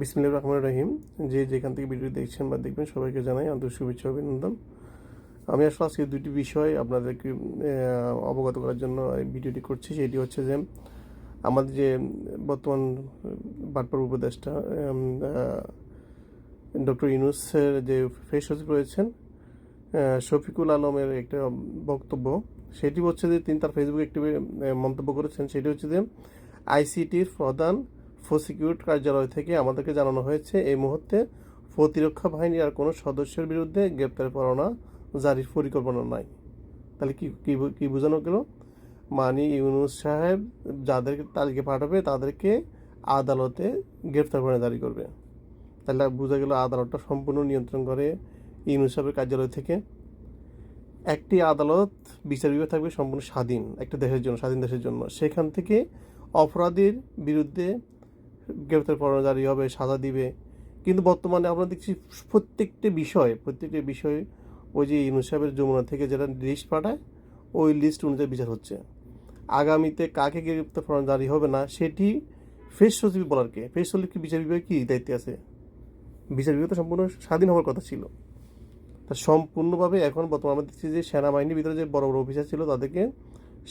বিসমিল্লাহির রহমানির রহিম। যে যেখান থেকে ভিডিও দেখছেন বা দেখবেন, সবাইকে জানাই আন্তরিক শুভেচ্ছা অভিনন্দন। আমি আসলে আজকে দুটি বিষয় আপনাদেরকে অবগত করার জন্য ভিডিওটি করছি। সেটি হচ্ছে যে, আমাদের যে বর্তমান বাটপার উপদেষ্টা ডক্টর ইউনুসের যে ফেস সচিব রয়েছেন শফিকুল আলমের একটা বক্তব্য, সেটি হচ্ছে যে তিনি তার ফেসবুকে একটি মন্তব্য করেছেন। সেটি হচ্ছে যে, আইসিটির প্রধান প্রসিকিউট কার্যালয় থেকে আমাদেরকে জানানো হয়েছে, এই মুহূর্তে প্রতিরক্ষা বাহিনীর আর কোনো সদস্যের বিরুদ্ধে গ্রেপ্তার পরোয়ানা জারির পরিকল্পনা নাই। তাহলে কি কি বোঝানো গেল? মানি ইউনুস সাহেব যাদেরকে তালিকা পাঠাবে, তাদেরকে আদালতে গ্রেপ্তার পরোয়ানা জারি করবে। তাহলে বোঝা গেল আদালতটা সম্পূর্ণ নিয়ন্ত্রণ করে ইউনুস সাহেবের কার্যালয় থেকে। একটি আদালত বিচার বিভাগ থাকবে সম্পূর্ণ স্বাধীন, একটা দেশের জন্য, স্বাধীন দেশের জন্য। সেখান থেকে অপরাধীর বিরুদ্ধে গ্রেপ্তার জারি হবে, সাজা দিবে। কিন্তু বর্তমানে আমরা দেখছি প্রত্যেকটি বিষয় প্রত্যেকটি বিষয় ওই যে ইউনুস সাহেবের যমুনা থেকে যেটা লিস্ট পাঠায়, ওই লিস্ট অনুযায়ী বিচার হচ্ছে। আগামীতে কাকে গ্রেপ্তার জারি হবে না, সেটি ফেস সচিব বলার কে? ফেস সচিব কি বিচার বিভাগ কী দায়িত্বে আছে? বিচার বিভাগ তো সম্পূর্ণ স্বাধীন হওয়ার কথা ছিল। তা সম্পূর্ণভাবে এখন বর্তমানে আমরা দেখছি যে সেনাবাহিনীর ভিতরে যে বড় বড় অফিসার ছিল, তাদেরকে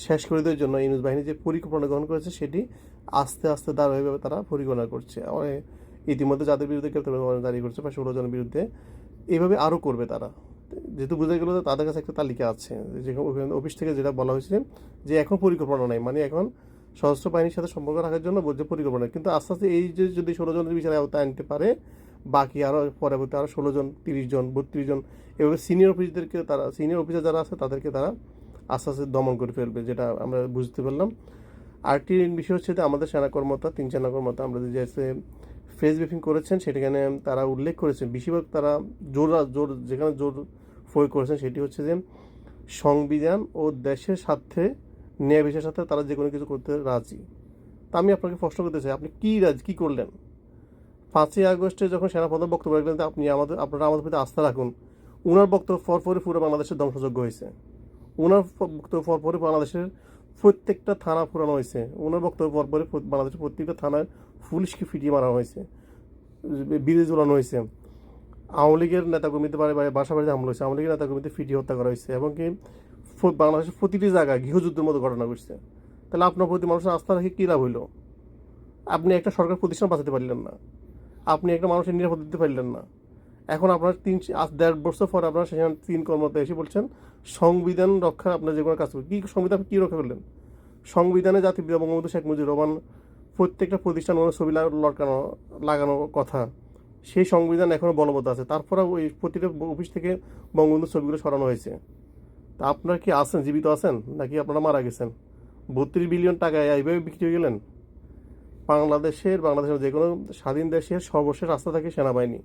শেষ করে দেওয়ার জন্য ইউনুস বাহিনী যে পরিকল্পনা গ্রহণ করেছে, সেটি আস্তে আস্তে ধারাবাহিকভাবে তারা পরিকল্পনা করছে ইতিমধ্যে যাদের বিরুদ্ধে পরোয়ানা জারি করছে বা ষোলো জনের বিরুদ্ধে এইভাবে আরও করবে তারা যেহেতু বোঝা গেল তাদের কাছে একটা তালিকা আছে, যে ওখানে অফিস থেকে যেটা বলা হয়েছে যে এখন পরিকল্পনা নাই মানে এখন সশস্ত্র বাহিনীর সাথে সম্পর্ক রাখার জন্য বলছে পরিকল্পনা। কিন্তু আস্তে আস্তে এই যে যদি ষোলো জনের বিচারে আওতায় আনতে পারে, বাকি আরও পরবর্তী আরও ষোলো জন, তিরিশ জন, বত্রিশ জন, এভাবে সিনিয়র অফিসারদেরকে তারা সিনিয়র অফিসার যারা আছে, তাদেরকে তারা আস্তে আস্তে দমন করে ফেলবে, যেটা আমরা বুঝতে পারলাম। আরেকটি বিষয় হচ্ছে যে আমাদের সেনা কর্মকর্তা, তিন সেনা কর্মকর্তা আমরা যে ফেস ব্রিফিং করেছেন, সেখানে তারা উল্লেখ করেছেন, বেশিরভাগ তারা জোর জোর, যেখানে জোর প্রয়োগ করেছেন, সেটি হচ্ছে যে সংবিধান ও দেশের স্বার্থে, ন্যায় বিচারের সাথে তারা যে কোনো কিছু করতে রাজি। তা আমি আপনাকে প্রশ্ন করতে চাই, আপনি কী রাজ, কী করলেন? পাঁচই আগস্টে যখন সেনাপ্রধান বক্তব্য রাখলেন আপনি আমাদের, আপনারা আমাদের প্রতি আস্থা রাখুন। উনার বক্তব্য পর পরই পুরো বাংলাদেশের ধ্বংসযোগ্য হয়েছে। উনার প- বক্তব্য পর পরই বাংলাদেশের প্রত্যেকটা থানা পুরানো হয়েছে। ওনার বক্তব্য পর প্র- বাংলাদেশের প্রত্যেকটা থানায় পুলিশকে ফিটিয়ে মারা হয়েছে। বিড়ি ঝুলানো হয়েছে। আওয়ামী লীগের নেতাকর্মীদের বাড়ি বাসা বাড়িতে হামলা হয়েছে। আওয়ামী লীগের নেতাকর্মীদের ফিটিয়ে হত্যা করা হয়েছে এবং কি বাংলাদেশের প্রতিটি জায়গায় গৃহযুদ্ধের মতো ঘটনা ঘটছে। তাহলে আপনার প্রতি মানুষের আস্থা রেখে কী লাভ হইল? আপনি একটা সরকার প্রতিষ্ঠান বাঁচাতে পারলেন না। আপনি একটা মানুষের নিরাপদ দিতে পারলেন না। এখন আপনার তিন, আজ দেড় বছর পর আপনার সেখানে তিন কর্মকর্তা এসে বলছেন, সংবিধান রক্ষা আপনার যে কোনো কাজ করবে কী সংবিধান কী রক্ষা করলেন? সংবিধানে জাতির পিতা বঙ্গবন্ধু শেখ মুজিবুর রহমান প্রত্যেকটা প্রতিষ্ঠান ওনার ছবি লটকানো, লাগানো কথা। সেই সংবিধান এখনও বলবৎ আছে। তারপরে ওই প্রতিটা অফিস থেকে বঙ্গবন্ধুর ছবিগুলো সরানো হয়েছে। তা আপনারা কি আছেন? জীবিত আছেন? নাকি আপনারা মারা গেছেন? বত্রিশ বিলিয়ন টাকা এইভাবে বিক্রি হয়ে গেলেন? বাংলাদেশের বাংলাদেশের যে কোনো স্বাধীন দেশের সর্বশেষ রাস্তা থাকে সেনাবাহিনী।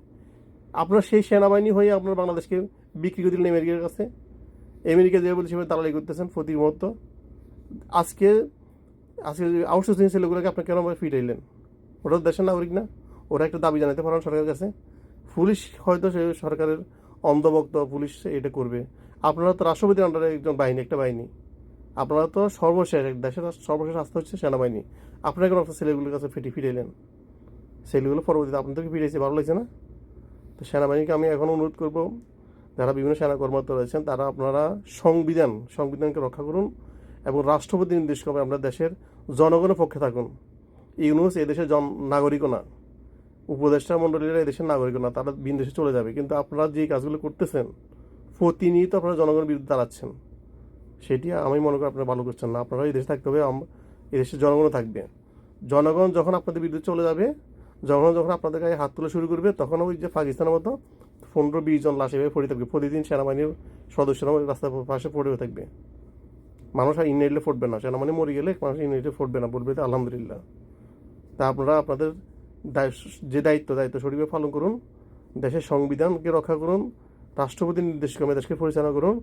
আপনার সেই সেনাবাহিনী হয়ে আপনার বাংলাদেশকে বিক্রি করে দিলেন আমেরিকার কাছে। আমেরিকা যে বলছে দালালি করতেছেন প্রতি মুহূর্ত। আজকে আজকে আউটসোর্সিং ছেলেগুলোকে আপনি কেন ফিরাইলেন ওটা দেশের নাগরিক না। ওরা একটা দাবি জানাতে পারেন সরকারের কাছে। পুলিশ হয়তো সে সরকারের অন্ধভক্ত পুলিশ এটা করবে। আপনারা তো রাষ্ট্রপতির আন্ডারে একজন বাহিনী, একটা বাহিনী। আপনারা তো সর্বশেষ দেশের সর্বশেষ আস্থা হচ্ছে সেনাবাহিনী। আপনারা কেন আপনার ছেলেগুলোর কাছে ফিটি ফিরাইলেন ছেলেগুলো পরবর্তীতে আপনাদেরকে ফিরেছে ভালো লাগছে না? তো সেনাবাহিনীকে আমি এখন অনুরোধ করব, যারা বিভিন্ন সেনা কর্মকর্তা রয়েছেন, তারা আপনারা সংবিধান, সংবিধানকে রক্ষা করুন এবং রাষ্ট্রপতি নির্দেশ করবে আমরা দেশের জনগণের পক্ষে থাকুন। ইউনুস এদেশের জন নাগরিকও না। উপদেষ্টা মণ্ডলীরা এদেশের নাগরিকও না, তারা ভিন দেশে চলে যাবে। কিন্তু আপনারা যে কাজগুলো করতেছেন, প্রতিনিয়ত আপনারা জনগণের বিরুদ্ধে দাঁড়াচ্ছেন। সেটি আমি মনে করি আপনারা ভালো করছেন না। আপনারা এই দেশে থাকতে হবে, আম- এই দেশের জনগণও থাকবে। জনগণ যখন আপনাদের বিরুদ্ধে চলে যাবে জনগণ যখন আপনাদের গায়ে হাত তুলে শুরু করবে, তখন ওই যে পাকিস্তানের মতো পনেরো, বিশ জন লাশ এভাবে পড়ে থাকবে। প্রতিদিন সেনাবাহিনীর সদস্যরা ওই রাস্তার পাশে পড়ে থাকবে। মানুষ আর ইনএডলে ফুটবে না। সেনাবাহিনী মরে গেলে মানুষ ইনএডলে ফুটবে না বলবে আলহামদুলিল্লাহ। তা আপনারা আপনাদের যে দায়িত্ব দায়িত্ব সঠিকভাবে পালন করুন, দেশের সংবিধানকে রক্ষা করুন রাষ্ট্রপতির নির্দেশ ক্রমে দেশকে পরিচালনা করুন।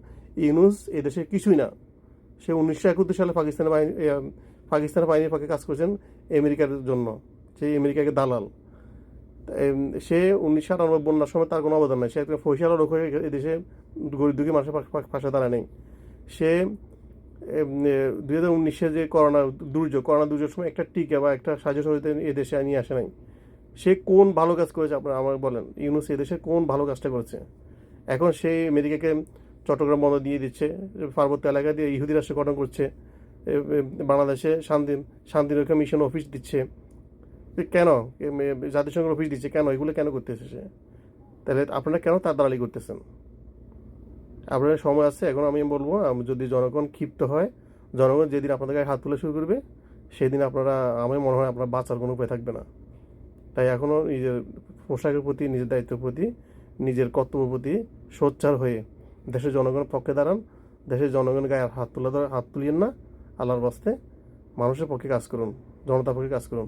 ইউনুস এই দেশে কিছুই না। সে উনিশশো একাত্তর সালে পাকিস্তানের বাহিনী পাকিস্তানের বাহিনীর পক্ষে কাজ করেছেন আমেরিকার জন্য। সেই আমেরিকাকে দালাল। সে উনিশশো আটানব্বই বন্যার সময় তার কোনো অবদান নাই। সে একটা ফৈসালা রোগ হয়ে এদেশে গরিব দুঃখী মানুষের পাশে দাঁড়ায় নেই। সে দুই হাজার উনিশে যে করোনা দুর্যোগ, করোনা দুর্যোগের সময় একটা টিকা বা একটা সাহায্য সহযোগিতা এদেশে নিয়ে আসে নাই। সে কোন ভালো কাজ করেছে আপনারা আমাকে বলেন। ইউনুস এদেশে কোন ভালো কাজটা করেছে? এখন সেই আমেরিকাকে চট্টগ্রাম বন্ধ দিয়ে দিচ্ছে, পার্বত্য এলাকা দিয়ে ইহুদি রাষ্ট্র গঠন করছে বাংলাদেশে শান্তি শান্তিরক্ষা মিশন অফিস দিচ্ছে। কেন? জাতিসংঘের অফিস দিচ্ছে কেন? এগুলো কেন করতেছে সে? তাহলে আপনারা কেন তার দালালি করতেছেন? আপনার সময় আছে, এখন আমি বলব যদি জনগণ ক্ষিপ্ত হয়, জনগণ যেদিন আপনাদের গায়ে হাত তুলে শুরু করবে, সেদিন আপনারা আমার মনে হয় আপনার বাঁচার কোনো উপায় থাকবে না। তাই এখনও নিজের পোশাকের প্রতি, নিজের দায়িত্বের প্রতি, নিজের কর্তব্যের প্রতি সোচ্চার হয়ে দেশের জনগণের পক্ষে দাঁড়ান। দেশের জনগণের গায়ে হাত তুলে হাত তুলিয়েন না। আল্লাহর বাস্তে মানুষের পক্ষে কাজ করুন, জনতার পক্ষে কাজ করুন।